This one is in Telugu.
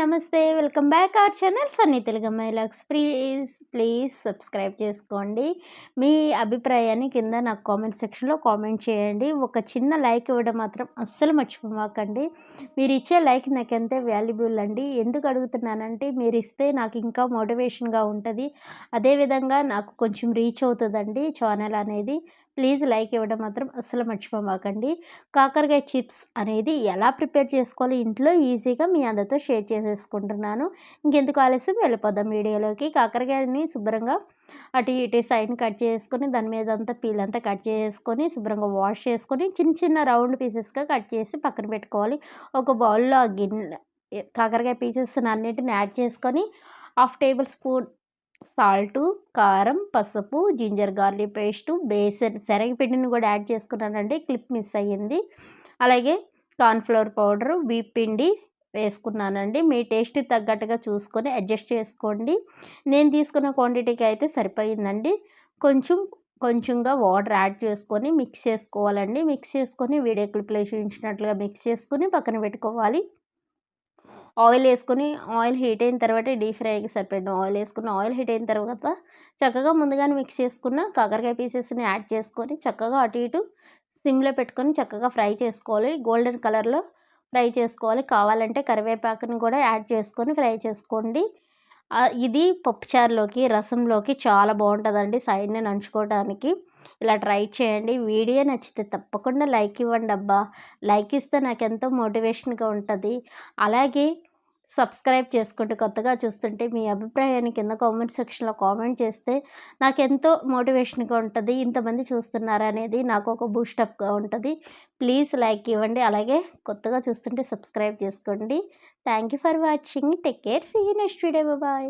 నమస్తే. Welcome back our channel Sunny Telugu మైలాక్స్ please please subscribe చేసుకోండి. మీ అభిప్రాయాన్ని కింద నాకు కామెంట్ సెక్షన్లో కామెంట్ చేయండి. ఒక చిన్న లైక్ ఇవ్వడం మాత్రం అస్సలు మర్చిపోమాకండి. మీరు ఇచ్చే లైక్ నాకు ఎంతో వాల్యుబుల్ అండి. ఎందుకు అడుగుతున్నానంటే మీరు ఇస్తే నాకు ఇంకా మోటివేషన్గా ఉంటుంది. అదేవిధంగా నాకు కొంచెం రీచ్ అవుతుందండి ఛానల్ అనేది. ప్లీజ్ లైక్ ఇవ్వడం మాత్రం అస్సలు మర్చిపోమాకండి. కాకరకాయ చిప్స్ అనేది ఎలా ప్రిపేర్ చేసుకోవాలి ఇంట్లో ఈజీగా మీ అందరితో షేర్ చేసేసుకుంటున్నాను. ఇంకెందుకు ఆలస్యం? వెళ్ళిపోదాం వీడియోలోకి. కాకరకాయని శుభ్రంగా అటు ఇటు సైడ్ని కట్ చేసుకొని దాని మీద అంతా పీల్ అంతా కట్ చేసుకొని శుభ్రంగా వాష్ చేసుకొని చిన్న చిన్న రౌండ్ పీసెస్గా కట్ చేసి పక్కన పెట్టుకోవాలి. ఒక బౌల్లో గిన్నె కాకరకాయ పీసెస్ అన్నిటిని యాడ్ చేసుకొని హాఫ్ టేబుల్ స్పూన్ సాల్టు కారం పసుపు జింజర్ గార్లిక్ పేస్టు బేసన్ శనగపిండిని కూడా యాడ్ చేసుకున్నానండి. క్లిప్ మిస్ అయ్యింది. అలాగే కార్న్ఫ్లవర్ పౌడరు పిండి వేసుకున్నానండి. మీ టేస్ట్ తగ్గట్టుగా చూసుకొని అడ్జస్ట్ చేసుకోండి. నేను తీసుకున్న క్వాంటిటీకి అయితే సరిపోయిందండి. కొంచెం కొంచెంగా వాటర్ యాడ్ చేసుకొని మిక్స్ చేసుకోవాలండి. మిక్స్ చేసుకొని వీడియో క్లిప్లో చూపించినట్లుగా మిక్స్ చేసుకొని పక్కన పెట్టుకోవాలి. ఆయిల్ వేసుకొని ఆయిల్ హీట్ అయిన తర్వాత డీప్ ఫ్రైకి సరిపోయిన ఆయిల్ వేసుకుని ఆయిల్ హీట్ అయిన తర్వాత చక్కగా ముందుగానే మిక్స్ చేసుకున్న కాకరకాయ పీసెస్ని యాడ్ చేసుకొని చక్కగా అటు ఇటు సిమ్లో పెట్టుకొని చక్కగా ఫ్రై చేసుకోవాలి. గోల్డెన్ కలర్లో ఫ్రై చేసుకోవాలి. కావాలంటే కరివేపాకుని కూడా యాడ్ చేసుకొని ఫ్రై చేసుకోండి. ఇది పప్పుచారులోకి రసంలోకి చాలా బాగుంటుందండి సైడ్ని నంచుకోవడానికి ఇలా ట్రై చేయండి. వీడియో నచ్చితే తప్పకుండా లైక్ ఇవ్వండి అబ్బా. లైక్ ఇస్తే నాకు ఎంతో మోటివేషన్గా ఉంటుంది. అలాగే సబ్స్క్రైబ్ చేసుకుంటే కొత్తగా చూస్తుంటే మీ అభిప్రాయాన్ని కింద కామెంట్ సెక్షన్లో కామెంట్ చేస్తే నాకు ఎంతో మోటివేషన్గా ఉంటుంది. ఇంతమంది చూస్తున్నారు అనేది నాకు ఒక బూస్టప్గా ఉంటుంది. ప్లీజ్ లైక్ ఇవ్వండి. అలాగే కొత్తగా చూస్తుంటే సబ్స్క్రైబ్ చేసుకోండి. Thank you for watching. Take care. See next video. Bye.